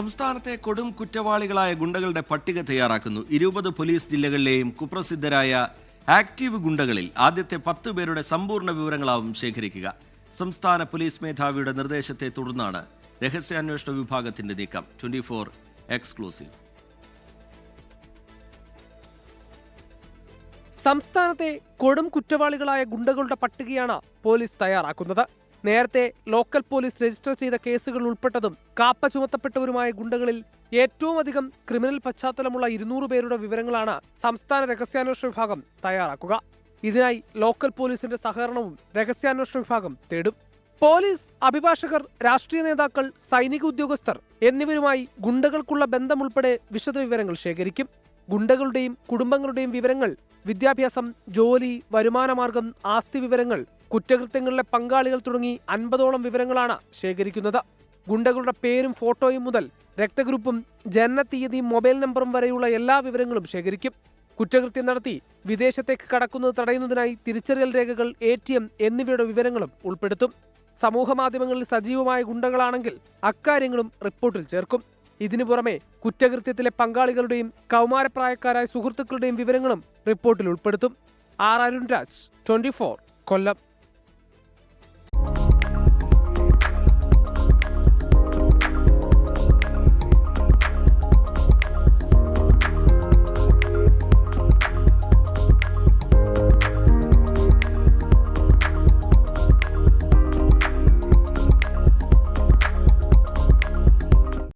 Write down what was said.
സംസ്ഥാനത്തെ കൊടും കുറ്റവാളികളായ ഗുണ്ടകളുടെ പട്ടിക തയ്യാറാക്കുന്നു. ഇരുപത് പോലീസ് ജില്ലകളിലെയും കുപ്രസിദ്ധരായ ആക്റ്റീവ് ഗുണ്ടകളിൽ ആദ്യത്തെ പത്ത് പേരുടെ സമ്പൂർണ വിവരങ്ങളാവും ശേഖരിക്കുക. സംസ്ഥാന പോലീസ് മേധാവിയുടെ നിർദ്ദേശത്തെ തുടർന്നാണ് രഹസ്യാന്വേഷണ വിഭാഗത്തിന്റെ നീക്കം. Twenty four exclusive. സംസ്ഥാനത്തെ കൊടും കുറ്റവാളികളായ ഗുണ്ടകളുടെ പട്ടികയാണ് പോലീസ് തയ്യാറാക്കുന്നത്. നേരത്തെ ലോക്കൽ പോലീസ് രജിസ്റ്റർ ചെയ്ത കേസുകൾ ഉൾപ്പെട്ടതും കാപ്പ ചുമത്തപ്പെട്ടവരുമായ ഗുണ്ടകളിൽ ഏറ്റവും അധികം ക്രിമിനൽ പശ്ചാത്തലമുള്ള ഇരുന്നൂറ് പേരുടെ വിവരങ്ങളാണ് സംസ്ഥാന രഹസ്യാന്വേഷണ വിഭാഗം തയ്യാറാക്കുക. ഇതിനായി ലോക്കൽ പോലീസിന്റെ സഹകരണവും രഹസ്യാന്വേഷണ വിഭാഗം തേടും. പോലീസ് അഭിഭാഷകർ രാഷ്ട്രീയ നേതാക്കൾ സൈനിക ഉദ്യോഗസ്ഥർ എന്നിവരുമായി ഗുണ്ടകൾക്കുള്ള ബന്ധമുൾപ്പെടെ വിശദവിവരങ്ങൾ ശേഖരിക്കും. ഗുണ്ടകളുടെയും കുടുംബങ്ങളുടെയും വിവരങ്ങൾ വിദ്യാഭ്യാസം ജോലി വരുമാനമാർഗം ആസ്തി വിവരങ്ങൾ കുറ്റകൃത്യങ്ങളിലെ പങ്കാളികൾ തുടങ്ങി അൻപതോളം വിവരങ്ങളാണ് ശേഖരിക്കുന്നത്. ഗുണ്ടകളുടെ പേരും ഫോട്ടോയും മുതൽ രക്തഗ്രൂപ്പും ജനനത്തീയതിയും മൊബൈൽ നമ്പറും വരെയുള്ള എല്ലാ വിവരങ്ങളും ശേഖരിക്കും. കുറ്റകൃത്യം നടത്തി വിദേശത്തേക്ക് കടക്കുന്നത് തടയുന്നതിനായി തിരിച്ചറിയൽ രേഖകൾ എ ടി എം എന്നിവയുടെ വിവരങ്ങളും ഉൾപ്പെടുത്തും. സമൂഹമാധ്യമങ്ങളിൽ സജീവമായ ഗുണ്ടകളാണെങ്കിൽ അക്കാര്യങ്ങളും റിപ്പോർട്ടിൽ ചേർക്കും. ഇതിനു പുറമെ കുറ്റകൃത്യത്തിലെ പങ്കാളികളുടെയും കൗമാരപ്രായക്കാരായ സുഹൃത്തുക്കളുടെയും വിവരങ്ങളും റിപ്പോർട്ടിൽ ഉൾപ്പെടുത്തും. R Arunraj twenty Kollam.